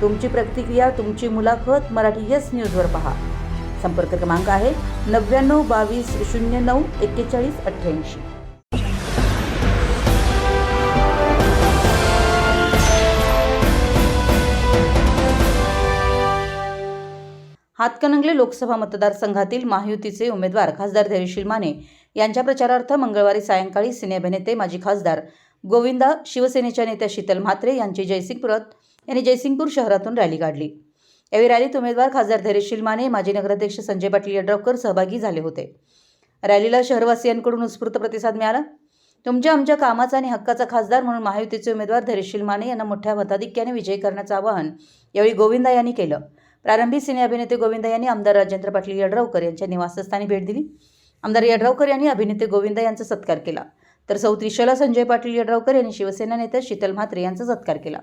तुमची प्रतिक्रिया तुमची मुलाखत मराठी येस न्यूजवर पहा. संपर्क क्रमांक आहे नव्याण्णव बावीस शून्य नऊ एक्केचाळीस अठ्ठ्याऐंशी. हातकणंगले लोकसभा मतदारसंघातील महायुतीचे उमेदवार खासदार धैर्यशील माने यांच्या प्रचारार्थ मंगळवारी सायंकाळी सिने अभिनेते माजी खासदार गोविंदा शिवसेनेच्या नेत्या शीतल म्हात्रे यांची जयसिंगपुरात यांनी जयसिंगपूर शहरातून रॅली काढली. यावेळी रॅलीत उमेदवार खासदार धैर्यशील माने माजी नगराध्यक्ष संजय पाटील यड्रावकर सहभागी झाले होते. रॅलीला शहरवासियांकडून उत्स्फूर्त प्रतिसाद मिळाला. तुमच्या आमच्या कामाचा आणि हक्काचा खासदार म्हणून महायुतीचे उमेदवार धैर्यशील माने यांना मोठ्या मताधिक्याने विजयी करण्याचं आवाहन यावेळी गोविंदा यांनी केलं. प्रारंभी सिने अभिनेते गोविंदा यांनी आमदार राजेंद्र पाटील यड्रावकर यांच्या निवासस्थानी भेट दिली. आमदार यड्रावकर यांनी अभिनेते गोविंदा यांचा सत्कार केला. तर सौ त्रिशला संजय पाटील यड्रावकर यांनी शिवसेना नेत्या शीतल म्हात्रे यांचा सत्कार केला.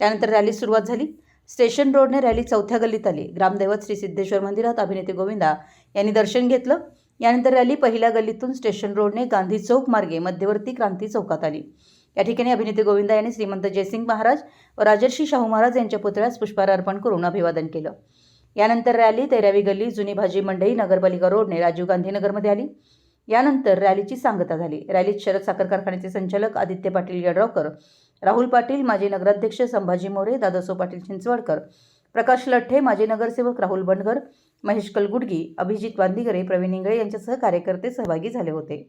त्यानंतर रॅली सुरुवात झाली. स्टेशन रोडने रॅली चौथ्या गल्लीत आली. ग्रामदैवत श्री सिद्धेश्वर मंदिरात अभिनेते गोविंदा यांनी दर्शन घेतलं. यानंतर रॅली पहिल्या गल्लीतून स्टेशन रोडने गांधी चौक मार्गे मध्यवर्ती क्रांती चौकात आली. या ठिकाणी अभिनेते गोविंदा यांनी श्रीमंत जयसिंग महाराज व राजर्षी शाहू महाराज यांच्या पुतळ्यास पुष्पहार अर्पण करून अभिवादन केलं. यानंतर रॅली तेरावी गल्ली जुनी भाजी मंडई नगरपालिका रोडने राजीव गांधी नगरमध्ये आली. यानंतर रॅलीची सांगता झाली. रॅलीत शरद साखर कारखान्याचे संचालक आदित्य पाटील यड्रावकर राहुल पाटील माजी नगराध्यक्ष संभाजी मोरे दादासो पाटील चिंचवडकर प्रकाश लठ्ठे माजी नगरसेवक राहुल बंडगर महेश कलगुडगी अभिजित वांदिगरे प्रवीण इंगळे यांच्यासह कार्यकर्ते सहभागी झाले होते.